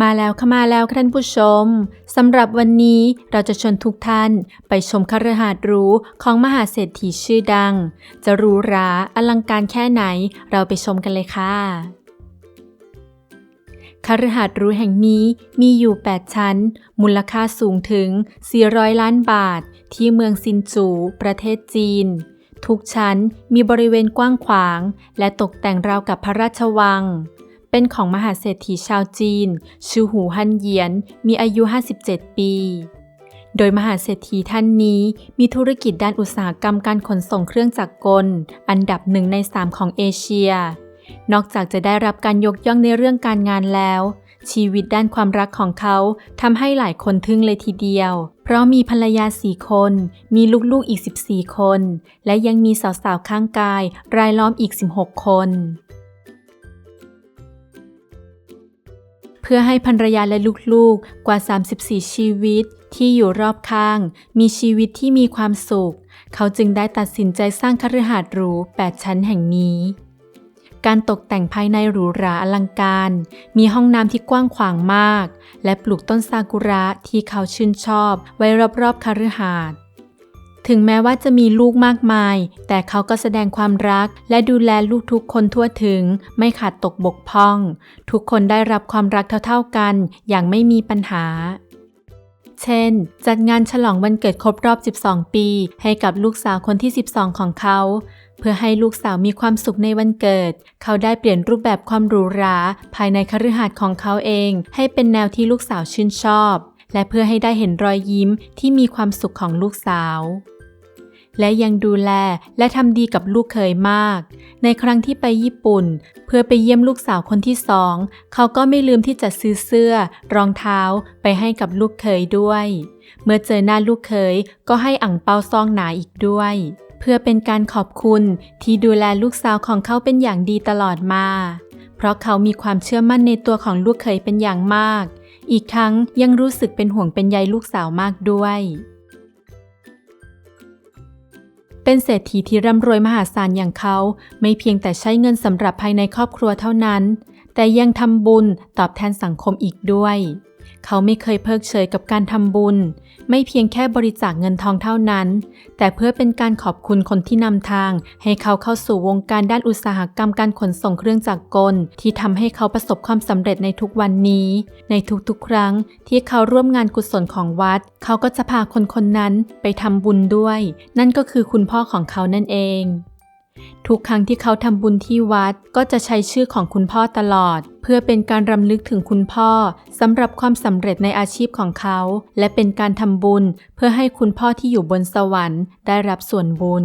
มาแล้วค่ะมาแล้วค่ะท่านผู้ชมสำหรับวันนี้เราจะชวนทุกท่านไปชมคฤหาสน์รูของมหาเศรษฐีชื่อดัง จะหรูหราอลังการแค่ไหนเราไปชมกันเลยค่ะคฤหาสน์รูแห่งนี้มีอยู่ 8 ชั้น มูลค่าสูงถึง 400 ล้านบาท ที่เมืองซินจู ประเทศจีน ทุกชั้นมีบริเวณกว้างขวาง และตกแต่งราวกับพระราชวัง เป็นของมหาเศรษฐีชาวจีน ชื่อหูฮันเยียน มีอายุ 57 ปี โดยมหาเศรษฐีท่านนี้มีธุรกิจด้านอุตสาหกรรมการขนส่งเครื่องจักรกล อันดับหนึ่งในสามของเอเชีย นอกจากจะได้รับการยกย่องในเรื่องการงานแล้ว ชีวิตด้านความรักของเขาทำให้หลายคนทึ่งเลยทีเดียว เพราะมีภรรยาสี่คน มีลูกๆอีก 14 คน และยังมีสาวๆข้างกาย รายล้อมอีก 16 คน พื่อให้ภรรยาและลูกๆกว่า 34 ชีวิตที่อยู่รอบข้าง มีชีวิตที่มีความสุข เขาจึงได้ตัดสินใจสร้างคฤหาสน์หรู 8 ชั้นแห่งนี้ การตกแต่งภายในหรูหราอลังการ มีห้องน้ำที่กว้างขวางมาก และปลูกต้นซากุระที่เขาชื่นชอบไว้รอบๆคฤหาสน์ ถึงแม้ว่าจะมีลูกมากมาย แต่เขาก็แสดงความรัก และดูแลลูกทุกคนทั่วถึง ไม่ขาดตกบกพร่อง ทุกคนได้รับความรักเท่าๆกัน อย่างไม่มีปัญหา เช่น จัดงานฉลองวันเกิดครบรอบ 12 ปี ให้กับลูกสาวคนที่ 12 ของเขา เพื่อให้ลูกสาวมีความสุขในวันเกิด เขาได้เปลี่ยนรูปแบบความหรูหราภายในคฤหาสน์ของเขาเอง ให้เป็นแนวที่ลูกสาวชื่นชอบ และเพื่อให้ได้เห็นรอยยิ้มที่มีความสุขของลูกสาว และยังดูแลและทำดีกับลูกเขยมาก ในครั้งที่ไปญี่ปุ่น เพื่อไปเยี่ยมลูกสาวคนที่สอง เขาก็ไม่ลืมที่จะซื้อเสื้อ รองเท้าไปให้กับลูกเขยด้วย เมื่อเจอหน้าลูกเขยก็ให้อ่งเปาซองหนาอีกด้วยเพื่อเป็นการขอบคุณที่ดูแลลูกสาวของเขาเป็นอย่างดีตลอดมา เพราะเขามีความเชื่อมั่นในตัวของลูกเขยเป็นอย่างมาก อีกทั้งยังรู้สึกเป็นห่วงเป็นใยลูกสาวมากด้วย เป็นเศรษฐีที่ร่ำรวยมหาศาลอย่างเขา ไม่เพียงแต่ใช้เงินสำหรับภายในครอบครัวเท่านั้น แต่ยังทำบุญตอบแทนสังคมอีกด้วย เขาไม่เคยเพิกเฉยกับการทำบุญ ไม่เพียงแค่บริจาคเงินทองเท่านั้น แต่เพื่อเป็นการขอบคุณคนที่นำทาง ให้เขาเข้าสู่วงการด้านอุตสาหกรรมการขนส่งเครื่องจักรกล ที่ทำให้เขาประสบความสำเร็จในทุกวันนี้ ในทุกๆ ครั้งที่เขาร่วมงานกุศลของวัด เขาก็จะพาคนคนนั้นไปทำบุญด้วย นั่นก็คือคุณพ่อของเขานั่นเอง ทุกครั้งที่เขาทำบุญที่วัดก็จะใช้ชื่อของคุณพ่อตลอด เพื่อเป็นการรำลึกถึงคุณพ่อสำหรับความสำเร็จในอาชีพของเขา และเป็นการทำบุญเพื่อให้คุณพ่อที่อยู่บนสวรรค์ได้รับส่วนบุญ